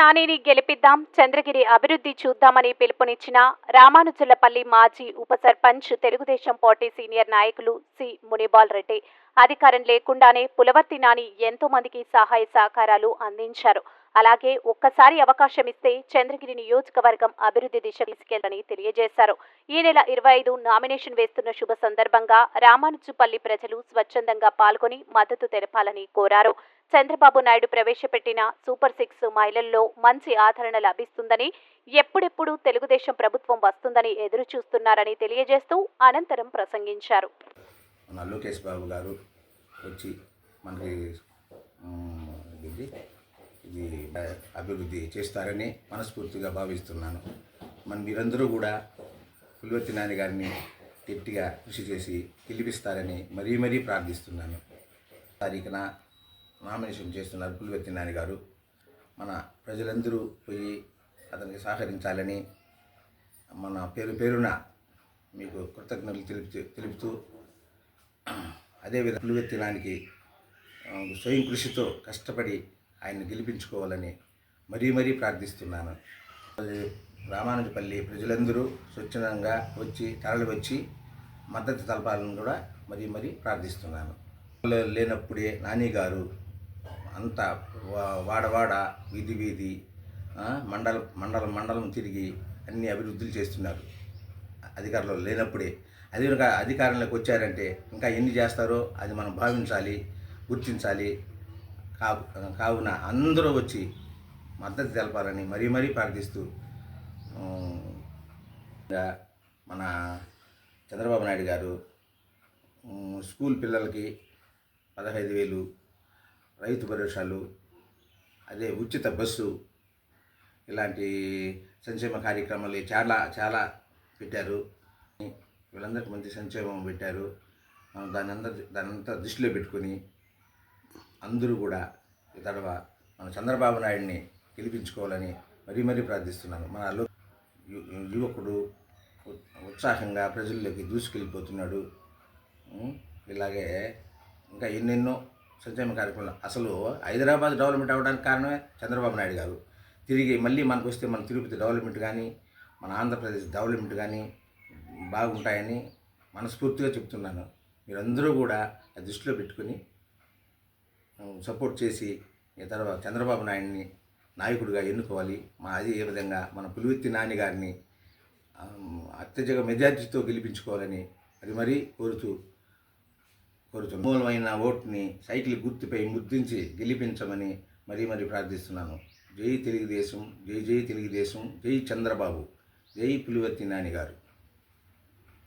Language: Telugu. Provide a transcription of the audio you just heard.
నానిని గెలిపిద్దాం చంద్రగిరి అభివృద్ధి చూద్దామని పిలుపునిచ్చిన రామానుజులపల్లి మాజీ ఉప సర్పంచ్ తెలుగుదేశం పార్టీ సీనియర్ నాయకులు సి. మునిబాల్ రెడ్డి. అధికారం లేకుండానే పులవర్తి నాని ఎంతో మందికి సహాయ సహకారాలు అందించారు. అలాగే ఒక్కసారి అవకాశం ఇస్తే చంద్రగిరి నియోజకవర్గం అభివృద్ధి దిశ తీసుకెళ్ళని తెలియజేశారు. ఈ నెల ఇరవై ఐదు నామినేషన్ వేస్తున్న శుభ సందర్భంగా రామానుజుపల్లి ప్రజలు స్వచ్ఛందంగా పాల్గొని మద్దతు తెలపాలని కోరారు. చంద్రబాబు నాయుడు ప్రవేశపెట్టిన సూపర్ సిక్స్ మహిళల్లో మంచి ఆదరణ లభిస్తుందని ఎప్పుడెప్పుడు తెలుగుదేశం ప్రభుత్వం వస్తుందని ఎదురు చూస్తున్నారని తెలియజేస్తూ అనంతరం ప్రసంగించారు. మన లోకేష్ బాబు గారు వచ్చి మనకి ఇది ఇది అభివృద్ధి చేస్తారని మనస్ఫూర్తిగా భావిస్తున్నాను. మన మీరందరూ కూడా పులివర్తి నాని గారిని గట్టిగా కృషి చేసి గెలిపిస్తారని మరీ మరీ ప్రార్థిస్తున్నాను. తారీఖున నామినేషన్ చేస్తున్నారు పులివర్తి నాని గారు. మన ప్రజలందరూ పోయి అతనికి సహకరించాలని మన పేరు పేరున మీకు కృతజ్ఞతలు తెలుపుతూ తెలుపుతూ అదేవిధంగా పులివెత్తినానికి స్వయం కృషితో కష్టపడి ఆయన్ని గెలిపించుకోవాలని మరీ మరీ ప్రార్థిస్తున్నాను. రామానుజపల్లి ప్రజలందరూ స్వచ్ఛందంగా వచ్చి తరలి వచ్చి మద్దతు తెలపాలని కూడా మరీ మరీ ప్రార్థిస్తున్నాను. లేనప్పుడే నాని గారు అంతా వా- వాడవాడ వీధి వీధి మండల మండలం మండలం మండలం తిరిగి అన్ని అభివృద్ధులు చేస్తున్నారు. అధికారంలో లేనప్పుడే. అది కనుక అధికారంలోకి వచ్చారంటే ఇంకా ఎన్ని చేస్తారో అది మనం భావించాలి గుర్తించాలి. కావు కావున అందరూ వచ్చి మద్దతు తెలపాలని మరీ మరీ ప్రార్థిస్తూ మన చంద్రబాబు నాయుడు గారు స్కూల్ పిల్లలకి పదహైదు వేలు రైతు భరోసాలు అదే ఉచిత బస్సు ఇలాంటి సంక్షేమ కార్యక్రమాలు చాలా చాలా పెట్టారు. వీళ్ళందరికీ మంచి సంక్షేమం పెట్టారు. మనం దాని అందరి దాని అంతా దృష్టిలో పెట్టుకొని అందరూ కూడా ఈ తడవ మన చంద్రబాబు నాయుడిని గెలిపించుకోవాలని మరీ మరీ ప్రార్థిస్తున్నాను. మన యువకుడు ఉత్సాహంగా ప్రజల్లోకి దూసుకెళ్ళిపోతున్నాడు. ఇలాగే ఇంకా ఎన్నెన్నో సంక్షేమ కార్యక్రమాలు. అసలు హైదరాబాద్ డెవలప్మెంట్ అవ్వడానికి కారణమే చంద్రబాబు నాయుడు గారు. తిరిగి మళ్ళీ మనకు వస్తే మన తిరుపతి డెవలప్మెంట్ కానీ మన ఆంధ్రప్రదేశ్ డెవలప్మెంట్ కానీ బాగుంటాయని మనస్ఫూర్తిగా చెప్తున్నాను. మీరందరూ కూడా అది దృష్టిలో పెట్టుకుని సపోర్ట్ చేసి ఈ తర్వాత చంద్రబాబు నాయుడిని నాయకుడిగా ఎన్నుకోవాలి. మా అదే ఏ విధంగా మన పులివెత్తి నాని గారిని అత్యధిక మెజార్టీతో గెలిపించుకోవాలని అది మరీ కోరుతూ కోరుతున్నాను మూలమైన ఓటుని సైకిల్ గుర్తుపై ముద్రించి గెలిపించమని మరీ మరీ ప్రార్థిస్తున్నాను. జై తెలుగుదేశం జై జై తెలుగుదేశం జై చంద్రబాబు జై పులివర్తి నాని గారు